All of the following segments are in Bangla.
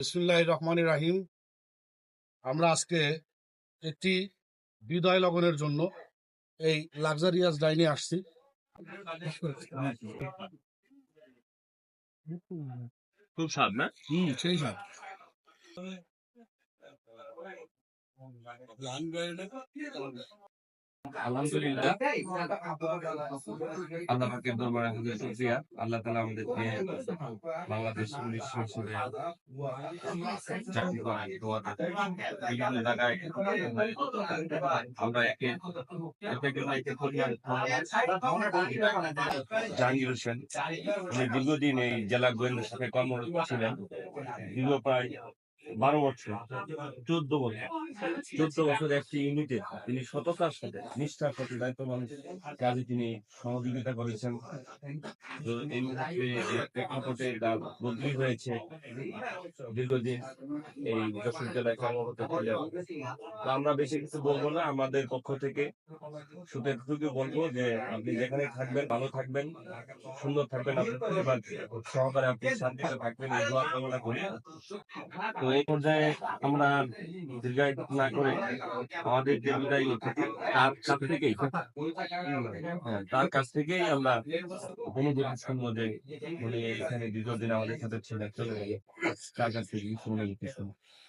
বিসমুল্লাহ রহমান রাহিম। আমরা আজকে একটি বিদায় লগনের জন্য এই লাক্সারিয়াস ডাইনে আসছি। খুব স্বাদ না? হুম সেই স্বাদ। আলহামদুলিল্লাহ। আল্লাহ পাকের দরবারে হাজার শুকরিয়া আল্লাহ। তাআলা আমাদেরকে বাংলাদেশ পুলিশ হিসেবে চাকরি করায় দোয়া বিভিন্ন জায়গায় আমরা একে একে একে পরিবার জাহাঙ্গীর হোসেন দীর্ঘদিন এই জেলা গোয়েন্দা শাখায় কর্মরত ছিলেন দীর্ঘ প্রায় বারো বছর, চোদ্দ বছর। চোদ্দ বছর একটি ইউনিটে তিনি সততার সাথে, নিষ্ঠার সাথে দায়িত্ববান কাজে তিনি সহযোগিতা করেছেন। বদলি হয়েছে, দীর্ঘদিন এই কর্মরত আমরা বেশি কিছু বলব না, আমাদের পক্ষ থেকে শুধু এতটুকু বলব যে আপনি যেখানে থাকবেন, ভালো থাকবেন, সুন্দর থাকবেন, আপনার সহকারে আপনি শান্তিতে থাকবেন, এই দোয়া কামনা করি। তো এই পর্যায়ে আমরা দীর্ঘায়িত না করে আমাদের যে তার কাছ থেকেই হ্যাঁ, তার কাছ থেকেই আমরা অনুভূতি দিন মধ্যে উনি এখানে দীর্ঘদিন আমাদের সাথে ছিলেন চলে গেলে তার কাছ থেকে কিছু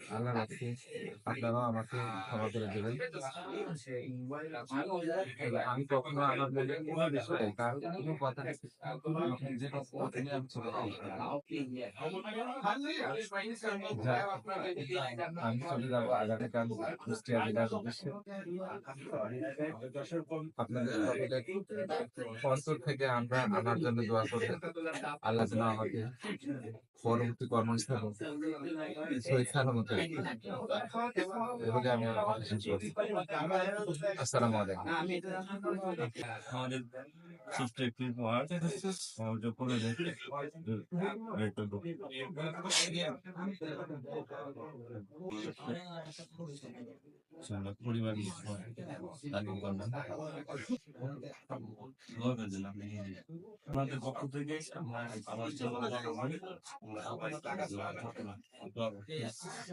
আল্লাহ রাখছে আপনারা আমাকে ক্ষমা করে দেবেন। আমি কখনো আমার কোনো কথা নিজের আমি চলে যাব। আগামীকাল কুষ্টিয়া জেলার আপনাদের অন্তর থেকে আমরা আমার জন্য দোয়া করবেন আল্লাহ আমাকে পরবর্তী সালামত আমাদের সুস্থ একটি উপহার আমাদের করে পরিবার আমাদের পক্ষ থেকে আমার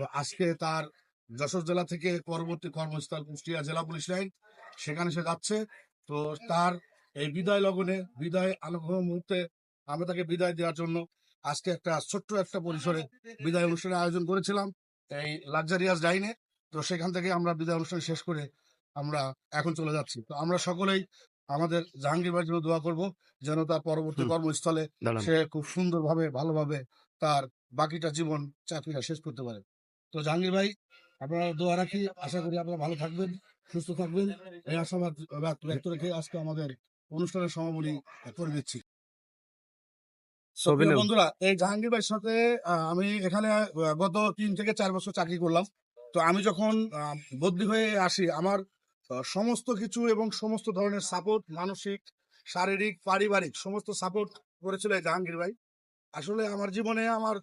তো আজকে তার যশোর জেলা থেকে পরবর্তী কর্মস্থল কুষ্টিয়া জেলা পুলিশ লাইন সেখানে সে যাচ্ছে। তো তার এই বিদায় লগনে বিদায় আলোক মুহূর্তে আমরা তাকে বিদায় দেওয়ার জন্য আজকে একটা ছোট্ট একটা পরিসরে বিদায় অনুষ্ঠানের আয়োজন করেছিলাম এই লাক্সারিয়াস ডাইনে। তো সেখান থেকে আমরা বিদায় অনুষ্ঠান শেষ করে আমরা এখন চলে যাচ্ছি। তো আমরা সকলেই আমাদের জাহাঙ্গীর ভাইয়ের জন্য দোয়া করব যেন তার পরবর্তী কর্মস্থলে সে খুব সুন্দরভাবে ভালোভাবে তার বাকিটা জীবন চাকরিটা শেষ করতে পারে। তো জাহাঙ্গীর ভাই আপনারা দোয়া রাখি আশা করি আপনারা ভালো থাকবেন সুস্থ থাকবেন। এই আশাবাদ ব্যক্ত- রেখে আজকে আমাদের অনুষ্ঠানের সমাপনী করে দিচ্ছি। বন্ধুরা এই জাহাঙ্গীর ভাইয়ের সাথে আমি এখানে গত তিন থেকে চার বছর চাকরি করলাম। তো আমি যখন বদলি হয়ে আসি আমার সমস্ত কিছু এবং সমস্ত ধরনের সাপোর্ট মানসিক শারীরিক পারিবারিক সমস্ত সাপোর্ট করেছিল জাহাঙ্গীর ভাই। আসলে আমার জীবনে আমার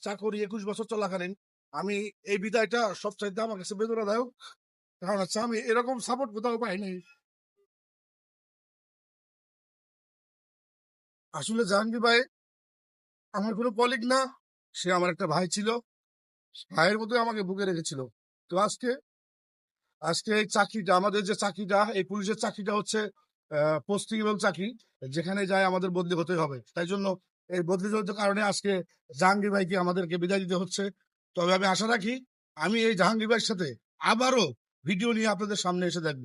চাকরি একুশ বছর চলাকালীন আমি এই বিদায়টা সবচাইতে আমার কাছে বেদনাদায়ক। কারণ হচ্ছে আমি এরকম সাপোর্ট কোথাও পাইনি আসলে জাহাঙ্গীর ভাই আমার কোনো কলিগ না, সে আমার একটা ভাই ছিল। ভাইয়ের মতোই আমাকে বুকে রেখেছিল। তো আজকে আজকে এই চাকরিটা, আমাদের যে চাকরিটা, এই পুলিশের চাকরিটা হচ্ছে পোস্টিং এবং চাকরি, যেখানে যায় আমাদের বদলি হতে হবে। তাই জন্য এই বদলি জনিত কারণে আজকে জাহাঙ্গীর ভাইকে আমাদেরকে বিদায় দিতে হচ্ছে। তবে আমি আশা রাখি আমি এই জাহাঙ্গীর ভাইয়ের সাথে আবারও ভিডিও নিয়ে আপনাদের সামনে এসে দেখব।